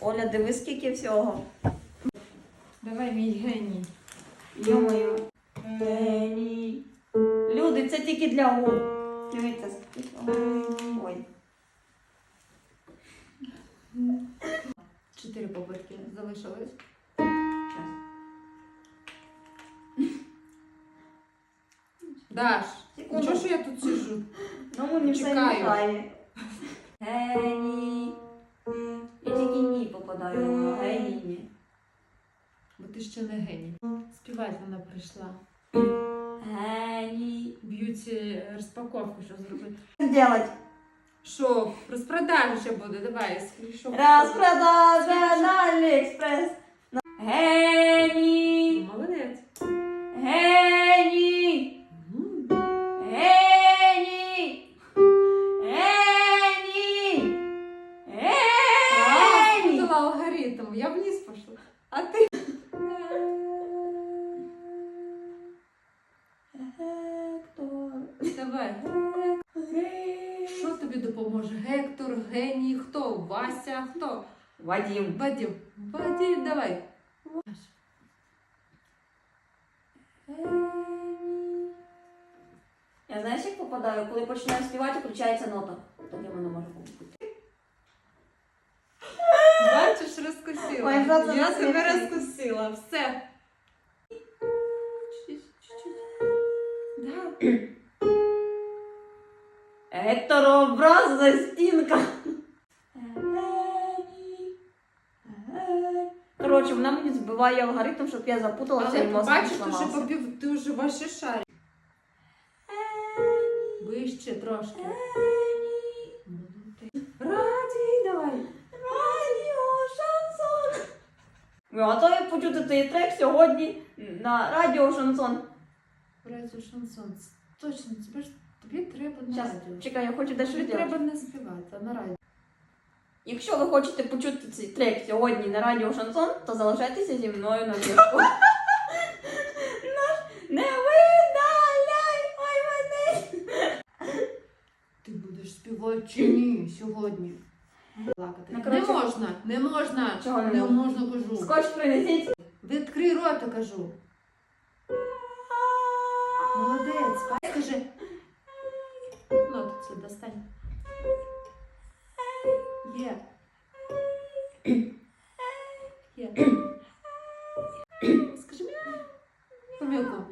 Оля, диви, скільки всього. Давай, мій геній. Йо-моє. Геній. Люди, це тільки для губ. Дивіться, скільки. Ой. Чотири попитки залишилось. Даш, Секунду. чого ж я тут сижу? Ну, мені все Чекаю. мішає. Геній. Ні а геній ні. Бо ти ще не геній. Співати вона прийшла. Геній. Б'юті розпаковку, що зробити. Що делать? Що, розпродажа ще буде, давай, що. Розпродажа на Аліекспрес. Геній. Алгоритм, я вниз пішла. А ти? Гектор. Давай. Що тобі допоможе? Гектор, геній, хто? Вася, хто? Вадим. Вадим. Вадим, давай. Я знаєш, як попадаю, коли починаю співати, включається нота. Тоді воно може бути. Бачиш, Ой, брат, Я тебе розкусила. Все. Да. Гекторообразна стінка. Коротше, вона мені збиває алгоритм, щоб я запуталася і Але мозок бачиш, ти вже зламався. попів, ти вже ваші шарі. Вище трошки. Раді, давай. Радіо Шансон. Ви готові почути цей трек сьогодні на радіо Шансон? Радіо шансон. Точно, тебе ж тобі треба на Зараз, радіо. чекай, я хочу дещо Тобі треба не співати, а на радіо. Якщо ви хочете почути цей трек сьогодні на радіо Шансон, то залишайтеся зі мною на зв'язку. Не видаляй ой мене. Ти будеш співати чи ні сьогодні? Плакати. Ну, не можна, не можна. Чого не, не можна? можна кажу. Скотч принесіть. Відкрий рот, кажу. Молодець. Пай, скажи. Ну, це достань. Є. Є. Скажи мені. Помилку.